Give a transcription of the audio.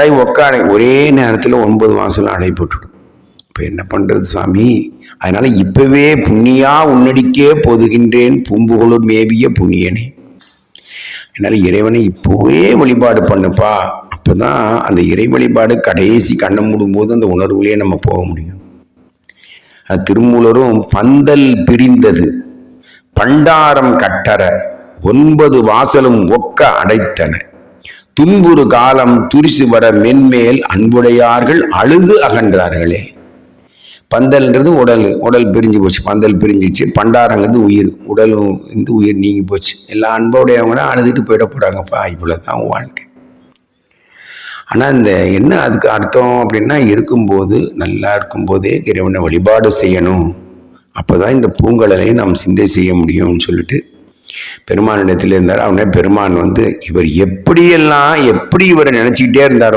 தாய் உக்காடை ஒரே நேரத்தில் ஒன்பது மாதம் அடைப்பட்டுடும் இப்போ என்ன பண்ணுறது சுவாமி? அதனால் இப்போவே புண்ணியா உன்னடிக்கே பொதுகின்றேன். பூம்புகளும் மேவிய புண்ணியனே. அதனால் இறைவனை இப்போவே வழிபாடு பண்ணுப்பா. அப்போ தான் அந்த இறை வழிபாடு கடைசி கண்ணை மூடும்போது அந்த உணர்வுலேயே நம்ம போக முடியும். அது திருமூலரும் பந்தல் பிரிந்தது. பண்டாரம் கட்டற. ஒன்பது வாசலும் ஒக்க அடைத்தன. துன்புறு காலம் துரிசு வர மென்மேல் அன்புடையார்கள் அழுது அகன்றார்களே. பந்தல்ன்றது உடல் உடல் பிரிஞ்சு போச்சு பந்தல் பிரிஞ்சிச்சு. பண்டாரங்கிறது உயிர் உடலும் வந்து உயிர் நீங்கி போச்சு. எல்லா அன்புடையவங்கன்னா அழுதுட்டு போயிட போகிறாங்கப்பா இவ்வளோ தான் வாழ்க்கை. ஆனால் இந்த என்ன அதுக்கு அர்த்தம் அப்படின்னா இருக்கும்போது நல்லா இருக்கும்போதே இறைவனை வழிபாடு செய்யணும். அப்போ தான் இந்த பூங்கலையும் நாம் சிந்தை செய்ய முடியும்னு சொல்லிட்டு பெருமானிடத்தில் இருந்தார். அவனே பெருமான் வந்து இவர் எப்படியெல்லாம் எப்படி இவரை நினச்சிக்கிட்டே இருந்தாரோ